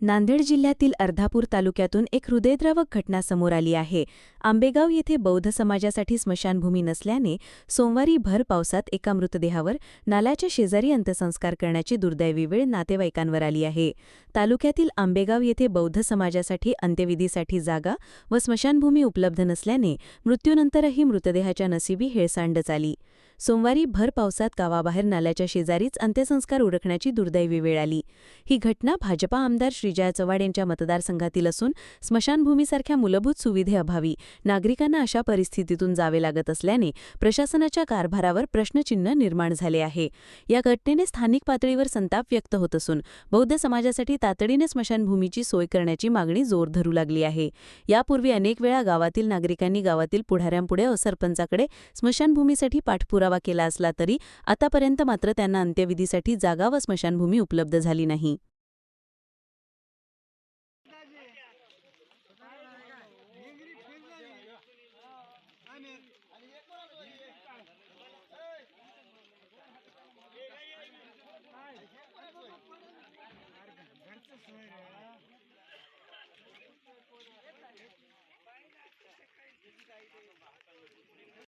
नांदेड जिल्ह्यातील अर्धापूर तालुक्यातून एक हृदयद्रावक घटना समोर आली आहे. आंबेगाव येथे बौद्ध समाजासाठी स्मशानभूमी नसल्याने सोमवारी भर पावसात एका मृतदेहावर नाल्याच्या शेजारी अंत्यसंस्कार करण्याची दुर्दैवी वेळ नातेवाईकांवर आली आहे. तालुक्यातील आंबेगाव येथे बौद्ध समाजासाठी अंत्यविधीसाठी जागा व स्मशानभूमी उपलब्ध नसल्याने मृत्यूनंतरही मृतदेहाच्या नसिबी हेळसांडच आली. सोमवारी भर पावसात गावाबाहेर नाल्याच्या शेजारीच अंत्यसंस्कार उरकण्याची दुर्दैवी वेळ आली. ही घटना भाजपा आमदार श्रीजया चव्हाड यांच्या मतदारसंघातील असून स्मशानभूमीसारख्या मूलभूत सुविधेअभावी नागरिकांना अशा परिस्थितीतून जावे लागत असल्याने प्रशासनाच्या कारभारावर प्रश्नचिन्ह निर्माण झाले आहे. या घटनेने स्थानिक पातळीवर संताप व्यक्त होत असून बौद्ध समाजासाठी तातडीने स्मशानभूमीची सोय करण्याची मागणी जोर धरू लागली आहे. यापूर्वी अनेक वेळा गावातील नागरिकांनी गावातील पुढाऱ्यांपुढे सरपंचाकडे स्मशानभूमीसाठी पाठपुरावा केला असला तरी आतापर्यंत मात्र त्यांना अंत्यविधीसाठी जागा व स्मशानभूमी उपलब्ध झाली नाही.